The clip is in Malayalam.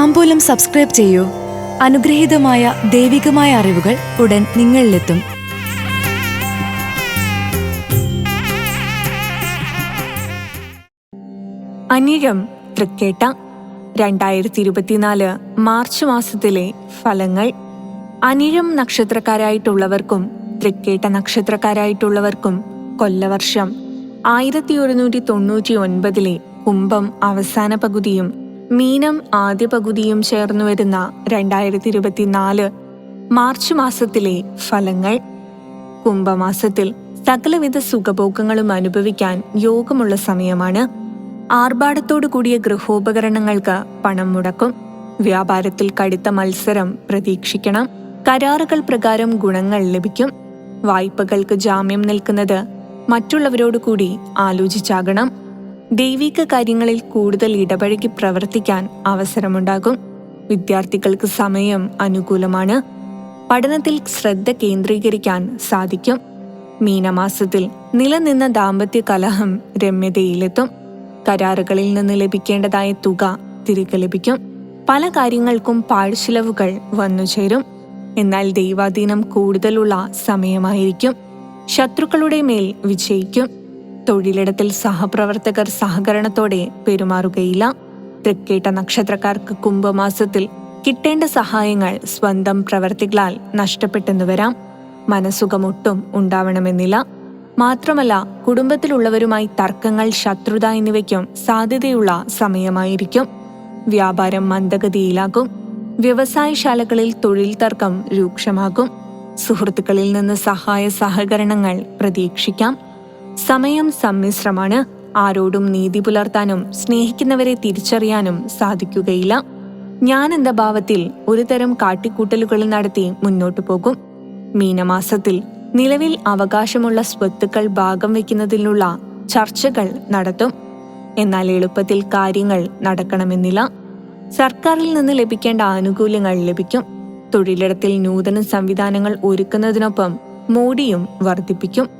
താമ്പൂലം സബ്സ്ക്രൈബ് ചെയ്യൂ. അനുഗ്രഹീതമായ ദൈവികമായ അറിവുകൾ ഉടൻ നിങ്ങളിലെത്തും. അനിഴം തൃക്കേട്ട രണ്ടായിരത്തി ഇരുപത്തിനാല് മാർച്ച് മാസത്തിലെ ഫലങ്ങൾ. അനിഴം നക്ഷത്രക്കാരായിട്ടുള്ളവർക്കും തൃക്കേട്ട നക്ഷത്രക്കാരായിട്ടുള്ളവർക്കും കൊല്ലവർഷം ആയിരത്തി ഒരുന്നൂറ്റി തൊണ്ണൂറ്റി ഒൻപതിലെ കുംഭം അവസാന പകുതിയും മീനം ആദ്യ പകുതിയും ചേർന്നു വരുന്ന രണ്ടായിരത്തി ഇരുപത്തിനാല് മാർച്ച് മാസത്തിലെ ഫലങ്ങൾ. കുംഭമാസത്തിൽ സകലവിധ സുഖഭോഗങ്ങളും അനുഭവിക്കാൻ യോഗമുള്ള സമയമാണ്. ആർഭാടത്തോടു കൂടിയ ഗൃഹോപകരണങ്ങൾക്ക് പണം മുടക്കും. വ്യാപാരത്തിൽ കടുത്ത മത്സരം പ്രതീക്ഷിക്കണം. കരാറുകൾ പ്രകാരം ഗുണങ്ങൾ ലഭിക്കും. വായ്പകൾക്ക് ജാമ്യം നിൽക്കുന്നത് മറ്റുള്ളവരോട് കൂടി ആലോചിച്ചാകണം. ദൈവിക കാര്യങ്ങളിൽ കൂടുതൽ ഇടപഴകി പ്രവർത്തിക്കാൻ അവസരമുണ്ടാകും. വിദ്യാർത്ഥികൾക്ക് സമയം അനുകൂലമാണ്. പഠനത്തിൽ ശ്രദ്ധ കേന്ദ്രീകരിക്കാൻ സാധിക്കും. മീനമാസത്തിൽ നിലനിന്ന ദാമ്പത്യ കലഹം രമ്യതയിലെത്തും. കരാറുകളിൽ നിന്ന് ലഭിക്കേണ്ടതായ തുക തിരികെ ലഭിക്കും. പല കാര്യങ്ങൾക്കും പാഴ്ചിലവുകൾ വന്നുചേരും എന്നാൽ ദൈവാധീനം കൂടുതലുള്ള സമയമായിരിക്കും. ശത്രുക്കളുടെ മേൽ വിജയിക്കും. തൊഴിലിടത്തിൽ സഹപ്രവർത്തകർ സഹകരണത്തോടെ പെരുമാറുകയില്ല. തൃക്കേട്ട നക്ഷത്രക്കാർക്ക് കുംഭമാസത്തിൽ കിട്ടേണ്ട സഹായങ്ങൾ സ്വന്തം പ്രവർത്തികളാൽ നഷ്ടപ്പെട്ടെന്നു വരാം. മനസ്സുഖമൊട്ടും ഉണ്ടാവണമെന്നില്ല. മാത്രമല്ല കുടുംബത്തിലുള്ളവരുമായി തർക്കങ്ങൾ ശത്രുത എന്നിവയ്ക്കും സാധ്യതയുള്ള സമയമായിരിക്കും. വ്യാപാരം മന്ദഗതിയിലാകും. വ്യവസായശാലകളിൽ തൊഴിൽ തർക്കം രൂക്ഷമാകും. സുഹൃത്തുക്കളിൽ നിന്ന് സഹായ സഹകരണങ്ങൾ പ്രതീക്ഷിക്കാം. സമയം സമ്മിശ്രമാണ്. ആരോടും നീതി പുലർത്താനും സ്നേഹിക്കുന്നവരെ തിരിച്ചറിയാനും സാധിക്കുകയില്ല. ഞാൻ എന്ന ഭാവത്തിൽ ഒരു തരം കാട്ടിക്കൂട്ടലുകൾ നടത്തി മുന്നോട്ടു പോകും. മീനമാസത്തിൽ നിലവിൽ അവകാശമുള്ള സ്വത്തുക്കൾ ഭാഗം വയ്ക്കുന്നതിനുള്ള ചർച്ചകൾ നടത്തും. എന്നാൽ എളുപ്പത്തിൽ കാര്യങ്ങൾ നടക്കണമെന്നില്ല. സർക്കാരിൽ നിന്ന് ലഭിക്കേണ്ട ആനുകൂല്യങ്ങൾ ലഭിക്കും. തൊഴിലിടത്തിൽ നൂതന സംവിധാനങ്ങൾ ഒരുക്കുന്നതിനൊപ്പം മോഡിയും വർദ്ധിപ്പിക്കും.